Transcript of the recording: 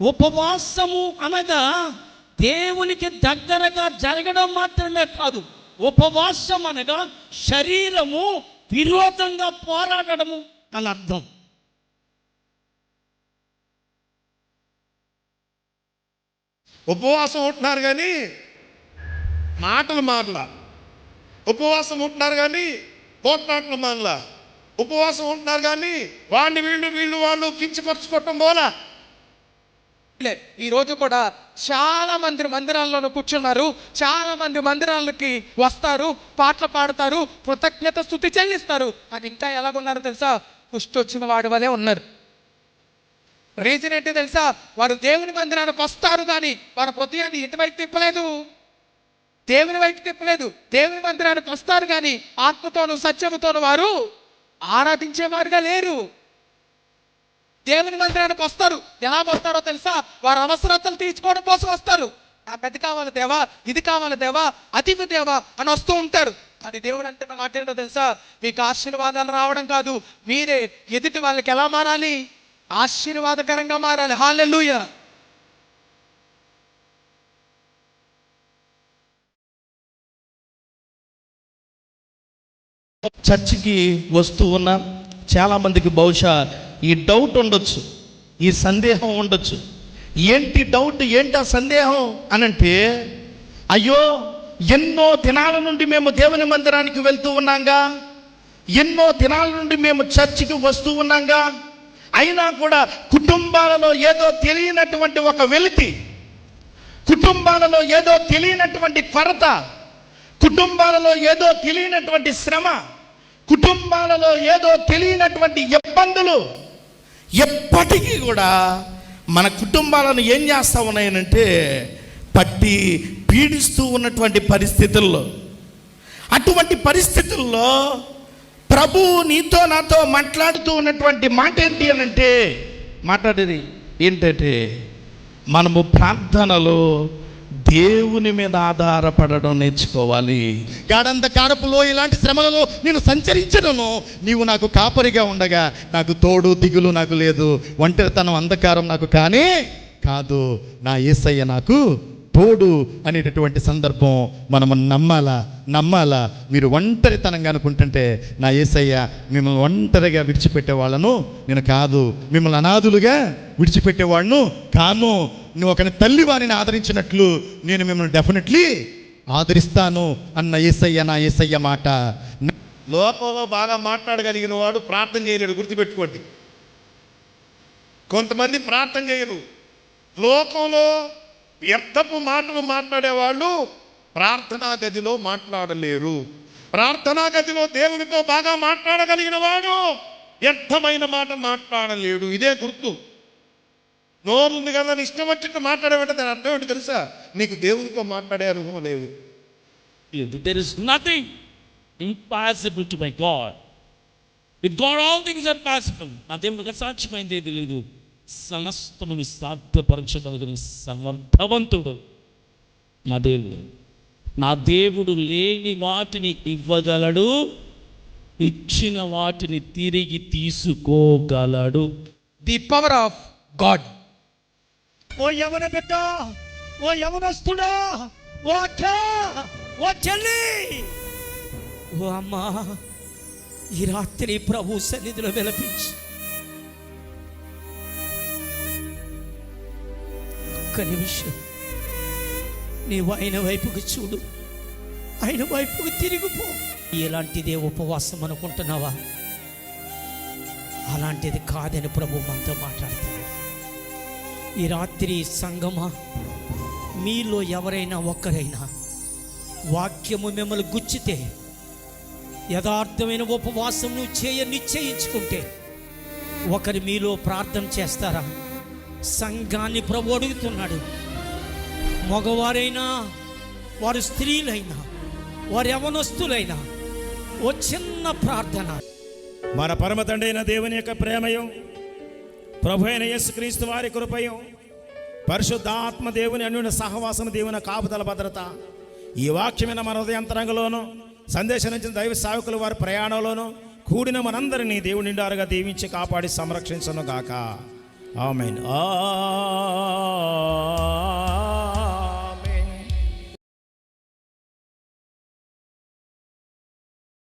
ఉపవాసము అనగా దేవునికి దగ్గరగా జరగడం మాత్రమే కాదు ఉపవాసం అనగా శరీరము విరోధంగా పోరాడము అని అర్థం. ఉపవాసం ఉంటున్నారు కానీ మాటలు మాటల ఉపవాసం ఉంటున్నారు కానీ పోట్లాటలు మారల. ఉపవాసం ఉంటున్నారు కానీ వాడిని వీళ్ళు వీళ్ళు వాళ్ళు కించపరచుకోవటం పోలా. లే, ఈ రోజు కూడా చాలా మంది మందిరాల్లోనూ కూర్చున్నారు. చాలా మంది మందిరాలకి వస్తారు పాటలు పాడతారు కృతజ్ఞత స్థుతి చెల్లిస్తారు. అది ఇంకా ఎలాగున్నారు తెలుసా? పుష్టి వచ్చిన వాడి వలే ఉన్నారు. రీజన్ ఏంటి తెలుసా? వారు దేవుని మందిరానికి వస్తారు కానీ వారి హృదయాన్ని ఇటువైపు తిప్పలేదు? దేవుని వైపు తిప్పలేదు. దేవుని మందిరానికి వస్తారు కానీ ఆత్మతోను సత్యముతోను వారు ఆరాధించేవారుగా లేరు. దేవుని మందిరానికి వస్తారు. ఎలా వస్తారో తెలుసా? వారి అవసరతలు తీర్చుకోవడం కోసం వస్తారు. ఆ పెద్ద కావాలి దేవా ఇది కావాలి దేవా అతిథి దేవా అని వస్తూ ఉంటారు. అది దేవుడు అంటే మాట ఏంటో తెలుసా? మీకు ఆశీర్వాదాలు రావడం కాదు. మీరే ఎదుటి వాళ్ళకి ఎలా మారాలి? ఆశీర్వాదకరంగా మారాలి. హాలెలూయ చర్చికి వస్తూ ఉన్న చాలామందికి బహుశా ఈ డౌట్ ఉండొచ్చు ఈ సందేహం ఉండొచ్చు. ఏంటి డౌట్ ఏంటి ఆ సందేహం అనంటే అయ్యో ఎన్నో దినాల నుండి మేము దేవుని మందిరానికి వెళ్తూ ఉన్నాంగా. ఎన్నో దినాల నుండి మేము చర్చికి వస్తూ ఉన్నాంగా. అయినా కూడా కుటుంబాలలో ఏదో తెలియనటువంటి ఒక వెలితి కుటుంబాలలో ఏదో తెలియనటువంటి కొరత కుటుంబాలలో ఏదో తెలియనటువంటి శ్రమ కుటుంబాలలో ఏదో తెలియనటువంటి ఇబ్బందులు ఎప్పటికీ కూడా మన కుటుంబాలను ఏం చేస్తూ ఉన్నాయనంటే పట్టి పీడిస్తూ ఉన్నటువంటి పరిస్థితుల్లో అటువంటి పరిస్థితుల్లో ప్రభు నీతో నాతో మాట్లాడుతూ ఉన్నటువంటి మాట ఏంటి అని అంటే మాట్లాడేది ఏంటంటే మనము ప్రార్థనలో దేవుని మీద ఆధారపడడం నేర్చుకోవాలి. గాఢంధకారపులో ఇలాంటి శ్రమలలో నేను సంచరించను. నీవు నాకు కాపరిగా ఉండగా నాకు తోడు దిగులు నాకు లేదు. ఒంటరితనం అంధకారం నాకు కానీ కాదు. నా ఏసయ్య నాకు తోడు అనేటటువంటి సందర్భం మనము నమ్మాలా? నమ్మాలా? మీరు ఒంటరితనంగా అనుకుంటుంటే నా ఏసయ్య మిమ్మల్ని ఒంటరిగా విడిచిపెట్టే వాళ్ళను నేను కాదు. మిమ్మల్ని అనాథులుగా విడిచిపెట్టేవాళ్ళను కాను. నువ్వు ఒక తల్లి వారిని ఆదరించినట్లు నేను మిమ్మల్ని డెఫినెట్లీ ఆదరిస్తాను అన్న ఏసయ్య నా ఏసయ్య మాట. లోపంలో బాగా మాట్లాడగలిగిన వాడు ప్రార్థన చేయలేడు గుర్తుపెట్టుకోండి. కొంతమంది ప్రార్థన చేయరు. లోకంలో వ్యర్థపు మాటలు మాట్లాడేవాళ్ళు ప్రార్థనా గదిలో మాట్లాడలేరు. ప్రార్థనా గదిలో దేవునితో బాగా మాట్లాడగలిగిన వాడు వ్యర్థమైన మాట మాట్లాడలేడు. ఇదే గుర్తు. నోరు ఉంది కదా ఇష్టం వచ్చినట్టు మాట్లాడేవంటే దాని అర్థం ఏంటి తెలుసా? నీకు దేవునితో మాట్లాడే అనుభవం లేదు. There is nothing impossible to my God with God all things are possible నా దేవుడికి అసాధ్యమైంది లేదు. సమస్తముని సాధ్యపరచగలిగిన సమర్థవంతుడు నా దేవుడు. నా దేవుడు లేని వాటిని ఇవ్వగలడు ఇచ్చిన వాటిని తిరిగి తీసుకోగలడు. ది పవర్ ఆఫ్ గాడ్ ఓ యవన బిడ్డ ఓ యవనస్తుడా ఓ అక్క ఓ చెల్లి. ఓ అమ్మా ఈ రాత్రి ప్రభు సన్నిధిలో విలపించి. ఒక్క నిమిషం. నీవు ఆయన వైపుకు చూడు. ఆయన వైపుకు తిరిగిపో ఎలాంటిదే ఉపవాసం అనుకుంటున్నావా? అలాంటిది కాదని ప్రభు మనతో మాట్లాడుతున్నాడు. ఈ రాత్రి సంగమా మీలో ఎవరైనా ఒక్కరైనా వాక్యము మిమ్మల్ని గుచ్చితే యథార్థమైన ఉపవాసం నువ్వు చేయ నిశ్చయించుకుంటే ఒకరు మీలో ప్రార్థన చేస్తారా? సంఘాన్ని ప్రభు అడుగుతున్నాడు. మగవారైనా వారు స్త్రీలైనా వారు యవనస్తులైనా ఓ చిన్న ప్రార్థన. మన పరమ తండ్రి దేవుని యొక్క ప్రేమయం ప్రభు అయిన యేసుక్రీస్తు వారి కృపయం పరిశుద్ధాత్మ దేవుని అన్యున సహవాసం దేవుని కాపుదల భద్రత ఈ వాక్యమైన మన హృదయంతరంగంలోనూ సందేశం నుంచి దైవ సావకులు వారి ప్రయాణంలోనూ కూడిన మనందరినీ దేవుని నిండారుగా దీవించి కాపాడి సంరక్షించను గాక. ఆమెన్ ఆ